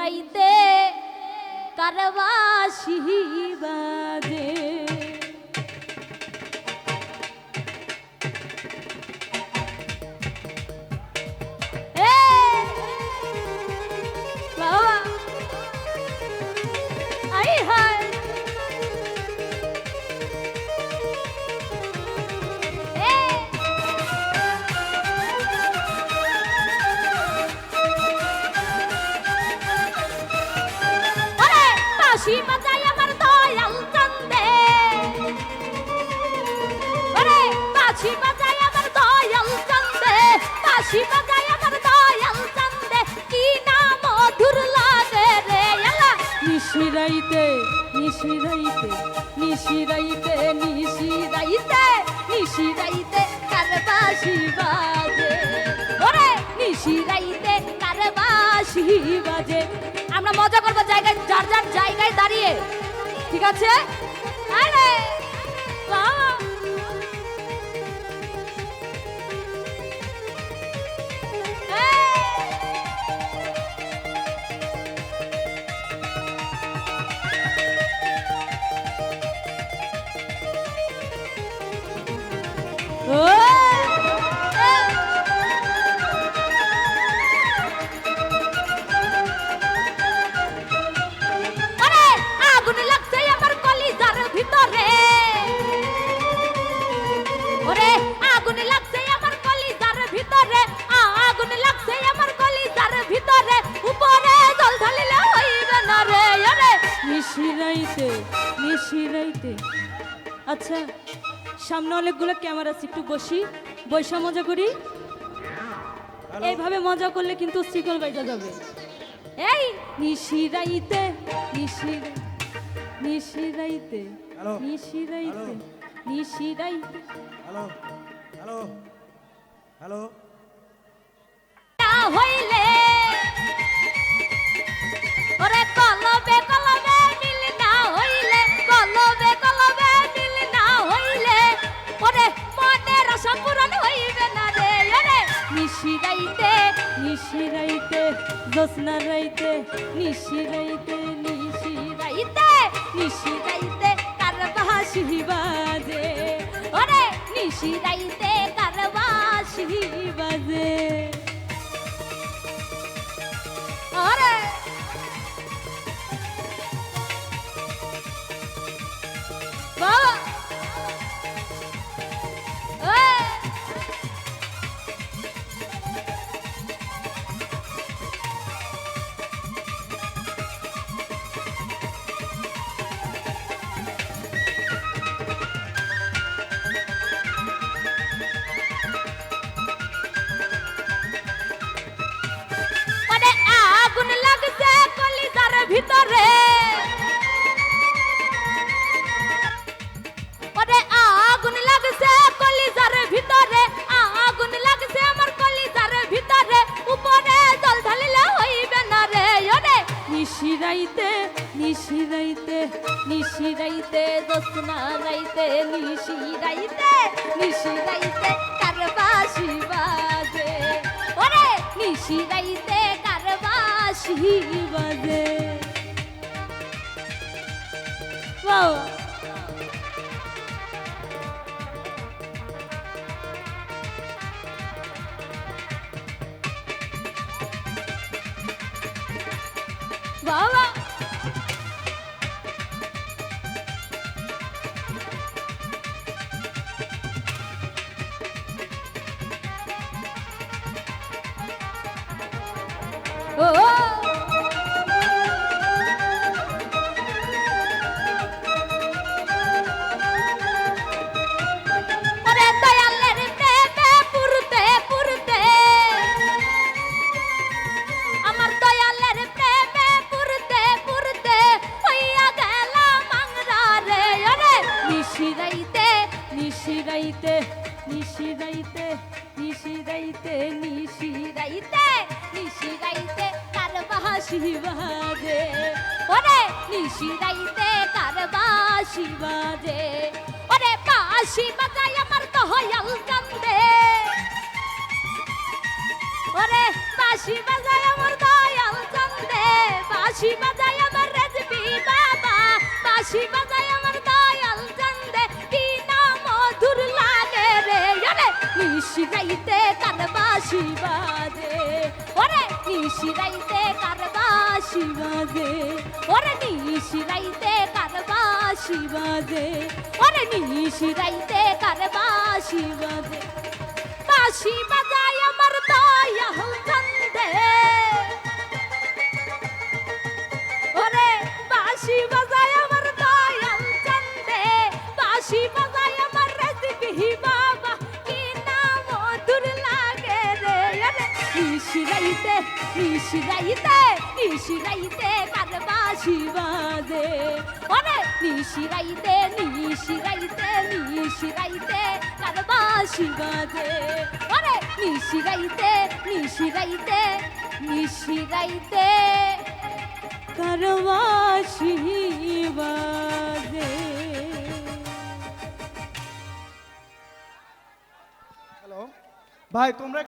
নিশিরাইতে কারবাসি বাজে। নিশিরাইতে নিশিরাইতে নিশিরাইতে কার বাসি বাজে। ওরে, নিশিরাইতে কার বাসি বাজে। আমরা মজা করব জায়গায়, যার যার জায়গায় দাঁড়িয়ে, ঠিক আছে? আগুন লাগছে আমার কলিজার ভিতরে আগুন লাগছে আমার কলিজার ভিতরে। উপরে জল ঢালিলে হইবে না রে আরে। নিশিরাইতে নিশিরাইতে আচ্ছা সামনে অনেকগুলো ক্যামেরা আছে একটু বসি। বৈশা মজা করি? এইভাবে মজা করলে কিন্তু শিকল বাইজা যাবে। এই। নিশিরাইতে নিশির নিশিরাইতে। নিশিরাইতে। নিশিরাইতে হ্যালো। হ্যালো হ্যালো হইলে ওরে কলবে কলবে মিল না হইলে কলবে কলবে মিল না হইলে ওরে মনের আশা পূরণ হইবে না রে ওরে নিশিরাইতে নিশিরাইতে জোসনা রাইতে নিশিরাইতে নিশিরাইতে নিশিরাইতে কার বাঁশি বাজে ওরে নিশিরাইতে কার বাঁশি নিশিরাইতে দোসনা রাইতে নিশিরাইতে নিশিরাইতে কার বাঁশি বাজে? ওরে নিশিরাইতে কার বাঁশি বাজে? বাবা নিশিরাইতে নিশিরাইতে নিশিরাইতে নিশিরাইতে নিশিরাইতে কার বাঁশি বাজে ওরে নিশিরাইতে কার বাঁশি বাজে ওরে বাঁশি বাজাই আমার দয়াল কান্দে। ওরে বাঁশি বাজায় আমার দয়াল চন্দে বাঁশি বাজায় আমার রেজবি বাবা বাঁশি বাজায় বাঁশি বাজে ওরে ওরে নিশিরাইতে কার বাঁশি বাজে ওরে নিশিরাইতে কার বাঁশি বাজে বাঁশি বাজায় আমার দয়া চন্দে নিশিরাইতে নিশিরাইতে নিশিরাইতে কার বাঁশি বাজে। ওরে নিশিরাইতে নিশিরাইতে নিশিরাইতে কার বাঁশি বাজে। ওরে নিশিরাইতে নিশিরাইতে নিশিরাইতে করবাসি বাজে। হ্যালো। ভাই, তোমরা